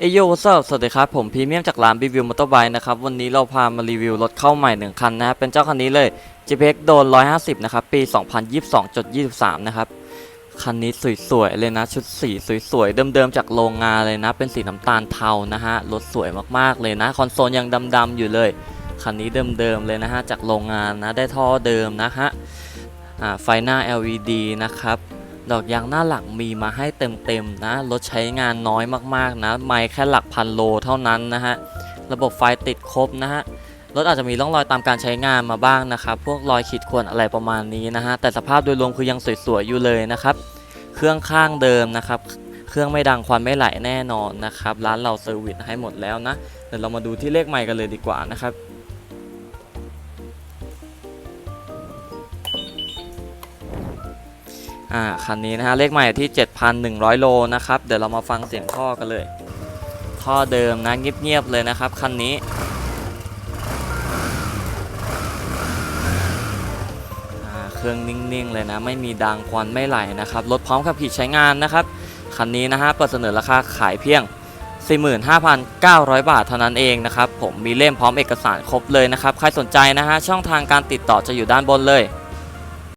เอยโยสสวัสดีครับ ผมพรีเมียมจากร้านรีวิวมอเตอร์ไบค์นะครับ วันนี้เราพามารีวิวรถเข้าใหม่ 1 คันนะครับ เป็นเจ้าคันนี้เลย JPX โดน 150 นะครับ ปี 2022.23 นะครับ คันนี้สวยๆ เลยนะ ชุดสีสวยๆ เดิมๆ จากโรงงานเลยนะ เป็นสีน้ำตาลเทานะฮะ รถสวยมากๆ เลยนะ คอนโซลยังดำๆ อยู่เลย คันนี้เดิมๆ เลยนะฮะ จากโรงงานนะ ได้ท่อเดิมนะฮะไฟหน้า LED นะครับ ดอกยางหน้าหลังมีมาให้เต็มๆนะรถใช้งานน้อยมากๆนะ ไม่แค่หลักพันโลเท่านั้นนะฮะ ระบบไฟติดครบนะฮะ รถอาจจะมีร่องรอยตามการใช้งานมาบ้างนะครับ พวกรอยขีดข่วนอะไรประมาณนี้นะฮะ แต่สภาพโดยรวมคือยังสวยๆอยู่เลยนะครับ เครื่องข้างเดิมนะครับ เครื่องไม่ดังควันไม่ไหลแน่นอนนะครับ ร้านเราเซอร์วิสให้หมดแล้วนะ เดี๋ยวเรามาดูที่เลขใหม่กันเลยดีกว่านะครับ อ่าคันนี้นะฮะเลขใหม่ที่ 7,100 โลนะครับ เดี๋ยวเรามาฟังเสียงท่อกันเลย ท่อเดิมนะเงียบๆเลยนะครับ คันนี้อ่าเครื่องนิ่งๆเลยนะไม่มีดังควันไม่ไหลนะครับรถพร้อมขับขี่ใช้งานนะครับคันนี้นะฮะเปิดเสนอราคาขายเพียง 45,900 บาทเท่านั้นเองนะครับผมมีเล่มพร้อมเอกสารครบเลยนะครับใครสนใจนะฮะช่องทางการติดต่อจะอยู่ด้านบนเลย